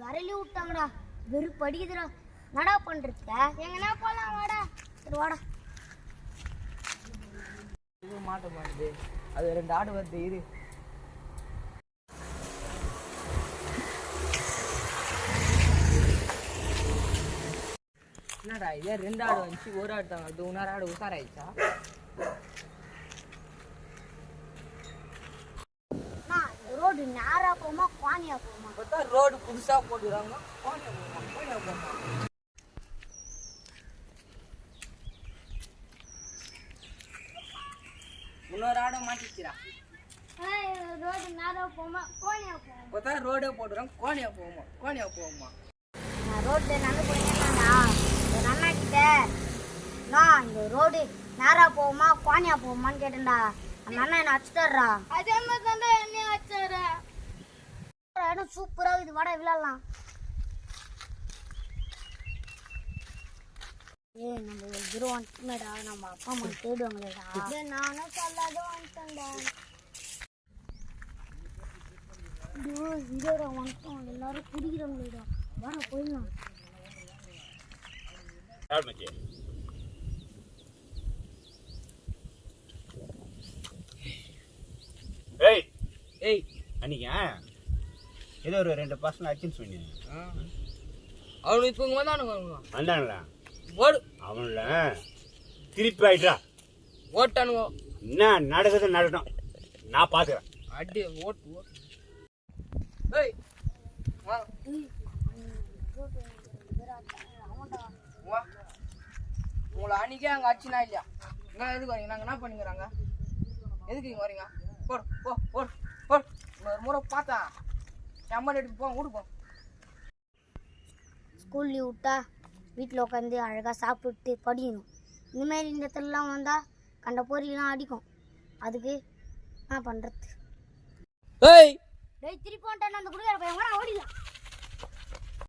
வரலி விட்டாங்கடா. வெறுப்பு அடிக்குதுடா நடா பண்றதுக்க எங்கன்னா போலாம் வாடா. சரி வாடா. மாட்ட மாட்டுது அது ரெண்டு ஆடு வருது இரு. என்னடா இதே? ரெண்டு ஆடு வந்துச்சு ஒரு ஆடு தான் வருது இன்னொரு ஆடு இந்த ரோடு நேரா போமா குவானியா போமா பார்த்தா ரோடு புதுசா போட்டுக்கிறாங்க. கோணியா போமா கோணியா போமா இன்னொரு ஆடை மாட்டிச்சுடா ரோடு நேரா போமா குவானியா போமா பார்த்தா ரோடே போட்டுறாங்க கோணியா போமா கோணியா போமா நான் ரோட்ல நடந்து போனேன்னா ஒரு அண்ணா கிட்ட நான் இந்த ரோடு நேரா போகுமா குவானியா போகுமான்னு கேட்டேன்டா. அந்த அண்ணா என்ன அடிச்சுட்டாரா அதே மாதிரி தான் என்ன அடிச்சாரு இடம் சூப்பரா இது வாடா விளையாடலாம். ஏய் நம்ம ஒரு குரு வந்துட்டுமேடா நம்ம அப்பா அம்மா தேடுவாங்களேடா. நானும் சொல்லாத வந்துட்டேன்டா. இங்கடா வந்துட்டோம். எல்லாரும் குடிக்கிறாங்களேடா. வாடா போயிடலாம். ஏய். ஏய். அன்னைக்கு? ஏதோ ஒரு ரெண்டு பசங்க அச்சுன்னு சொன்னீங்க அவனுக்கு இப்போ இங்கே வந்தானுங்க வந்தாங்களா ஓடு. அவன்ல திருப்பி ஆயிட்டா ஓட்டானுங்க என்ன நடக்குது நடக்கட்டும். நான் பார்த்துக்கிறேன் அடி ஓட்டு ஓட்டு. ஏய் வா. உங்களை அன்னைக்கே அங்கே அடிச்சுனா இல்லையா? இங்கே எதுக்கு வரீங்க? நாங்கள் என்ன பண்ணிக்கிறாங்க? எதுக்கு இங்கே வரீங்க? போடு போ போடு போடு. இன்னொரு முறை பார்த்தா. எடுத்து போ ஸ்கூல் லீவ் விட்டா வீட்டில் உட்காந்து அழகாக சாப்பிட்டு படிக்கணும். இந்தமாரி இந்த இடத்துலலாம் வந்தால் கண்ட பொரியெல்லாம் அடிக்கும். அதுக்கு என்ன பண்ணுறது ஏய்! டேய் திருப்பி வந்துட்டேன் அந்த குடிக்கிற பையன். கூட ஓடிடலாம்